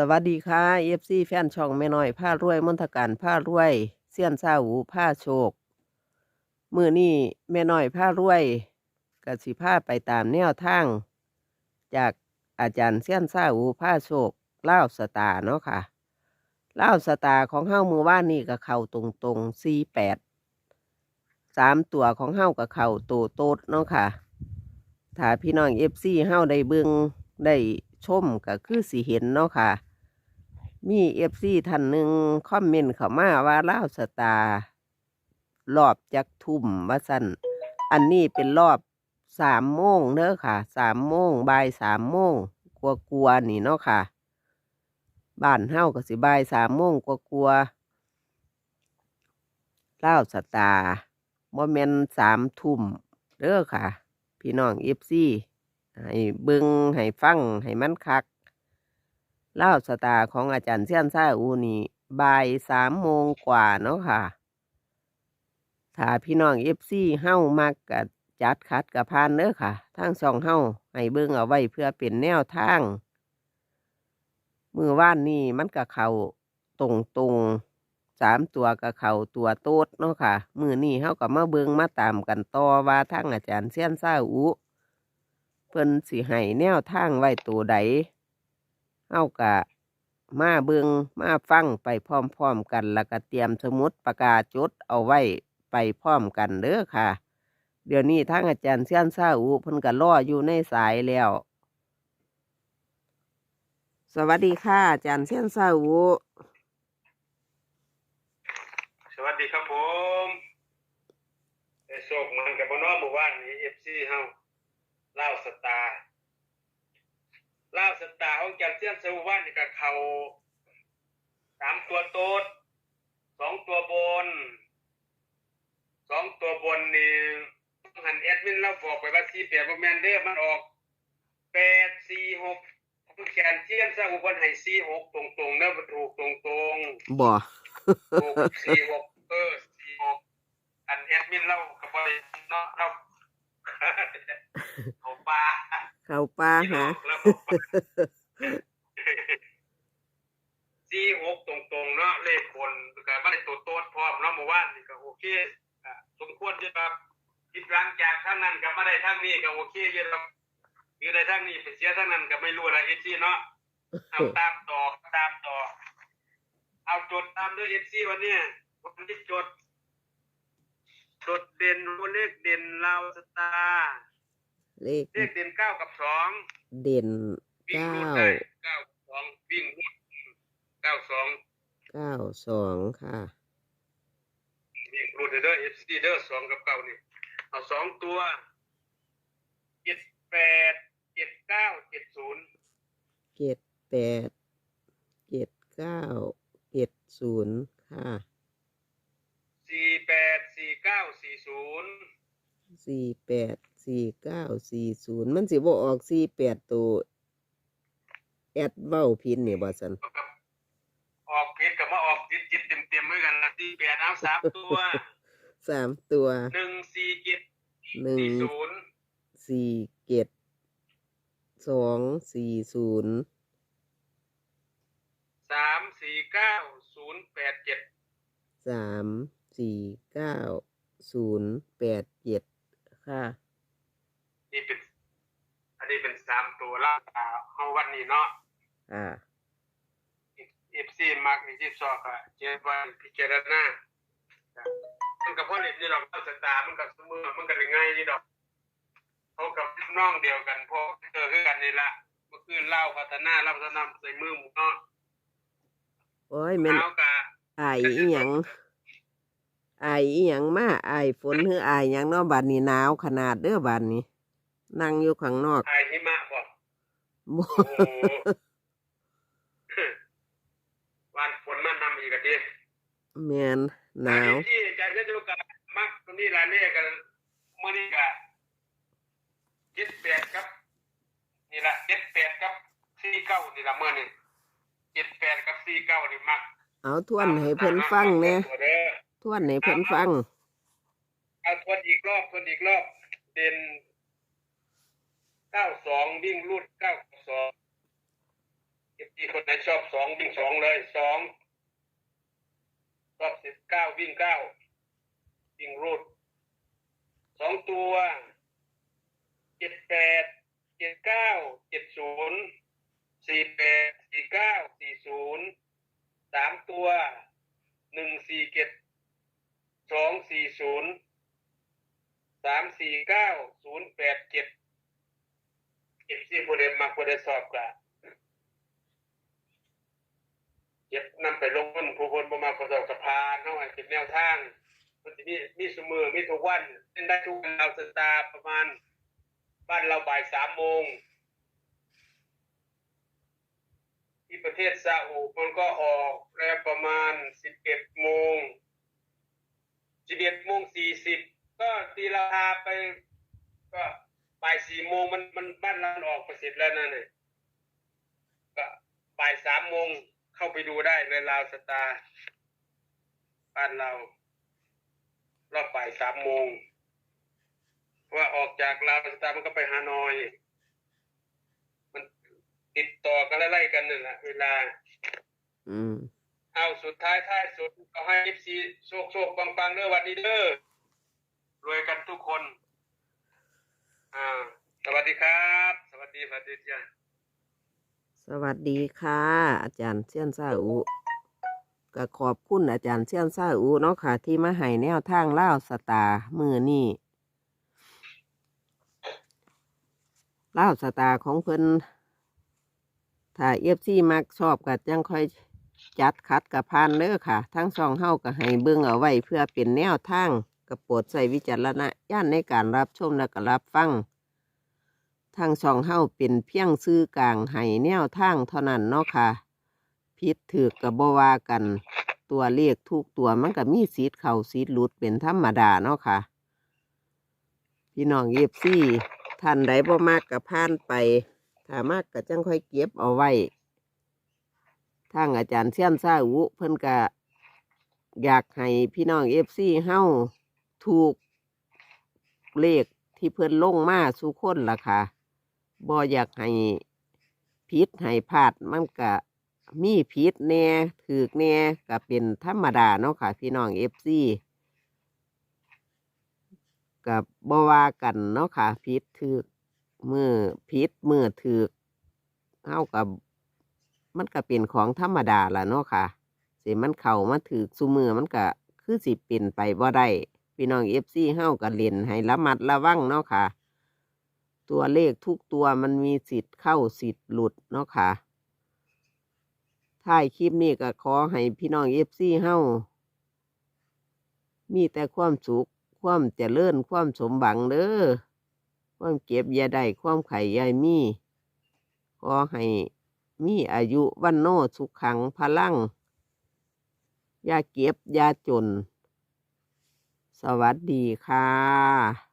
สวัสดีค่ะเอฟซีแฟนช่องแม่น้อยผ้ารวยมนทการผ้ารวยเสี้ยนซาหูผ้าโชคมือนี่แม่น้อยผ้ารวยกสิผ้าไปตามแนวทาง จากอาจารย์เสี้ยนซาหูผ้าโชคเล่าสตาเนาะค่ะเล่าสตาของเฮ้ามือว่านนี่กับเข่าตรงตรงสี่แปดสามตัวของเฮ้ากับเข่าโตโตดเนาะค่ะถ้าพี่น้องเอฟซีเฮาได้เบิ่งได้ชมก็คือสิเห็นเนาะค่ะ มีเอฟซีท่านหนึ่งคอมเมนต์เข้ามาว่าล่าวสตาร์รอบจักทุ่มว่าสั่นอันนี้เป็นรอบสามโมงเด้อค่ะสามโมงบ่ายสามโมงกลัวกลัวๆนี่เนาะค่ะบ้านเฮาก็สิบ่ายสามโมงกลัวกลัวล่าวสตาร์บ่แม่นสามทุ่มเด้อค่ะ พี่น้องเอฟซีให้เบิงให้ฟังให้มันคัก เล่าสตาของอาจารย์เซียนซ่าอูนี่บ่ายสามโมงกว่าเนาะค่ะ ถ้าพี่น้องเอฟซีเฮ้ามักกับจัดคัดกับพานเด้อค่ะทั้งสองเฮ้าให้เบิ่งเอาไว้เพื่อเป็นแนวทาง มือว่านนี่มันกับเขาตรงตรงสามตัวกับเขาตัวโต๊ดเนาะค่ะ มือนี่เฮากับมาเบิงมาตามกันต่อว่าทั้งอาจารย์เซียนซ่าอูเพิ่นสิให้แนวทางไว้ตัวใด เฮากะมาเบิงมาฟังไปพร้อมๆกัน แล้วก็เตรียมสมุดปากกาจดเอาไว้ไปพร้อมกันเด้อค่ะ เดี๋ยวนี้ทั้งอาจารย์เซียนซาอูเพิ่นก็รออยู่ในสายแล้ว สวัสดีค่ะ อาจารย์เซียนซาอูสวัสดีครับผมไอ้โศกมันกับบนอหมู่บ้านนี้เอฟซีเฮาเล่าสตาร์ ล่าวสตาร์ของจันเซียนสว่านนี่กับเขาสามตัวโต๊ดสองตัวบนสองตัวบนนี่หันแอดมินเราบอกไปว่าสี่แปดโมแมนเดอร์มันออกแปดสี่หกแขนเซียนสร้างอุบลให้สี่หกตรงๆเนื้อถูกตรงๆบ่หกสี่หกเออสี่หกอันแอดมินเรากับบริเนาะเราเขาปลา เข้าป่าหาแล้วสี่หกตรงๆเนาะเลขคนก็ไม่ได้ตัวโต๊ดพร้อมเนาะเมื่อวานนี่ก็โอเคอะสมควรจะแบบคิดหลังจากทั้งนั้นก็ไม่ได้ทั้งนี้ก็โอเคอยังคือได้ทั้งนี้ไปเสียทั้งนั้นก็ไม่รู้อะไรเอซีเนาะเอาตามต่อตามต่อ เอาจดตามด้วยเอฟซีวันเนี้ยวันที่จดจดเด่นตัวเลขเด่นลาวสตาร์ เลขเลขเด่นเก้ากับสองเด่นวิ่งเก้ารูดได้เก้าสองวิ่งรูดเก้าสองเก้าสองค่ะ วิ่งรูดเด้อเอฟซีเด้อสองกับเก้านี่เอาสองตัวเจ็ดแปดเจ็ดเก้าเจ็ดศูนย์เจ็ดแปดเจ็ดเก้าเจ็ดศูนย์ค่ะสี่แปดสี่เก้าสี่ศูนย์สี่แปด สี่เก้าสี่ศูนย์มันสิบ่ออกสี่แปดตัวแอดเบ้าพินนี่บ่สันกับออกผิดกับมาออกจิตจิตเต็มเต็มๆเหมือนกันละสี่แปดเอาสามตัวสามตัวหนึ่งสี่เจ็ดหนึ่งสี่ศูนย์สี่เจ็ดสองสี่ศูนย์สามสี่เก้าศูนย์แปดเจ็ดสามสี่เก้าศูนย์แปดเจ็ดค่ะ นี่เป็น อันนี้เป็นสามตัวละเอาวันนี้เนาะอ่าเอฟซีมาร์กนี่ที่สอบอะเจ็ดวันพิจารณามันกับพ่อเล็กนี่ดอกเอาสตาร์มันกับสมือมันกับง่ายนี่ดอกเขากับน้องเดียวกันพอเจอคือกันนี่ละเมื่อคืนเล่าพัฒนาเล่าพัฒนาใส่มือหมูเนาะโอ้ยแม่นเอากะอายอีหยังอายอีหยังมาอายฝนหรืออายหยังเนาะบัดนี้หนาวขนาดเด้อบัดนี้ นั่งอยู่ข้างนอกไอ้หิมะบอกบ่ โอ้โห วันฝนมันนำอีกอะทีแม่นหนาว ที่ใจจะดูกันมักตรงนี้รายเลขกันเมื่อนี้กะเจ็ดแปดครับ นี่ละเจ็ดแปดครับสี่เก้านี่ละเมื่อนี่เจ็ดแปดกับสี่เก้านี่มักเอาทวนให้เพิ่นฟังแหน่ตัวเด้อ ทวนให้เพิ่นฟัง เอาทวนอีกรอบทวนอีกรอบ เด่น เก้าสองวิ่งรูดเก้าสองเจ็ดที่คนไหนชอบสองวิ่งสองเลยสองรอบสิบเก้าวิ่งเก้าวิ่งรูดสองตัวเจ็ดแปดเจ็ดเก้าเจ็ดศูนย์สี่แปดสี่เก้าสี่ศูนย์สามตัวหนึ่งสี่เจ็ดสองสี่ศูนย์สามสี่เก้าศูนย์แปดเจ็ด ซีผู้เรียนมาผู้ได้สอบกะเก็บนำไปลงทุนผู้คนประมาณประสอบสภาเท่าไหร่เป็นแนวทาง มันจะมีมีสมือมีทุกวันเล่นได้ทุกวันเราสตาประมาณ บ้านเราบ่ายสามโมงที่ประเทศซาอุมันก็ออกแล้วประมาณสิบเอ็ดโมงสิบเอ็ดโมงสี่สิบก็ตีราคาไปก็ บ่ายสี่โมงมันมันบ้านเราออกไปเสร็จแล้วนั่นเลยก็บ่ายสามโมงเข้าไปดูได้เลยลาวสตาร์บ้านเรารอบบ่ายสามโมงเพราะว่าออกจากลาวสตาร์มันก็ไปฮานอย มันติดต่อกันไล่ๆกันนั่นแหละเวลา อืมเอาสุดท้ายท้ายสุดก็ให้เอฟซีโชคโชคปังปังๆเด้อวันนี้เด้อรวยกันทุกคน อ่าสวัสดีครับ สวัสดีสวัสดีจ้าสวัสดีค่ะ อาจารย์เซียนซาอุก็ขอบคุณอาจารย์เซียนซาอุเนาะค่ะ ที่มาให้แนวทางเล่าสตาร์มือนี่เล่าสตาร์ของเพิ่นถ้าเอฟซีมักชอบก็จังค่อยจัดคัดกับพานเด้อค่ะ ทั้งสองเฮาก็ให้เบิ่งเอาไว้เพื่อเป็นแนวทาง กับโปรดใส่วิจารณญาณในการรับชมและก็รับฟัง ทางช่องเฮ้าเป็นเพียงซื้อกลางให้แนวทางเท่านั้นเนาะค่ะ พิษถือกับบวากัน ตัวเลขทุกตัวมันก็มีสีเข่าสีหลุดเป็นธรรมดาเนาะค่ะ พี่น้องเย็บซี่ท่านใดบ่มากกับพานไป ถ้ามากก็จังค่อยเก็บเอาไว้ทางอาจารย์เชียนซาอุเพิ่นก็อยากให้พี่น้องเอฟซีเฮ้า ถูกเลขที่เพิ่นลงมาสู่คนล่ะค่ะบ่อยากให้ผิดให้พลาดมันก็มีผิดแน่ถือแน่ก็เป็นธรรมดาเนาะค่ะ พี่น้องเอฟซีกับบว่ากันเนาะค่ะผิดถือมือผิดมือถือกเฮากับมันก็เป็นของธรรมดาล่ะเนาะค่ะสิมันเข้ามาถือซุมือมันก็คือสิเป็นไปบ่ได้ พี่น้องเอฟซีเฮาก็เล่นให้ระมัดระวังเนาะค่ะ ตัวเลขทุกตัวมันมีสิทธิ์เข้าสิทธิ์หลุดเนาะค่ะท้ายคลิปนี้ก็ขอให้พี่น้องเอฟซีเฮามีแต่ความสุข ความเจริญความสมบังเด้อความเก็บยาได้ความไข่ยายมีขอให้มีอายุวันโนสุขขังพลังยาเก็บยาจน สวัสดีค่ะ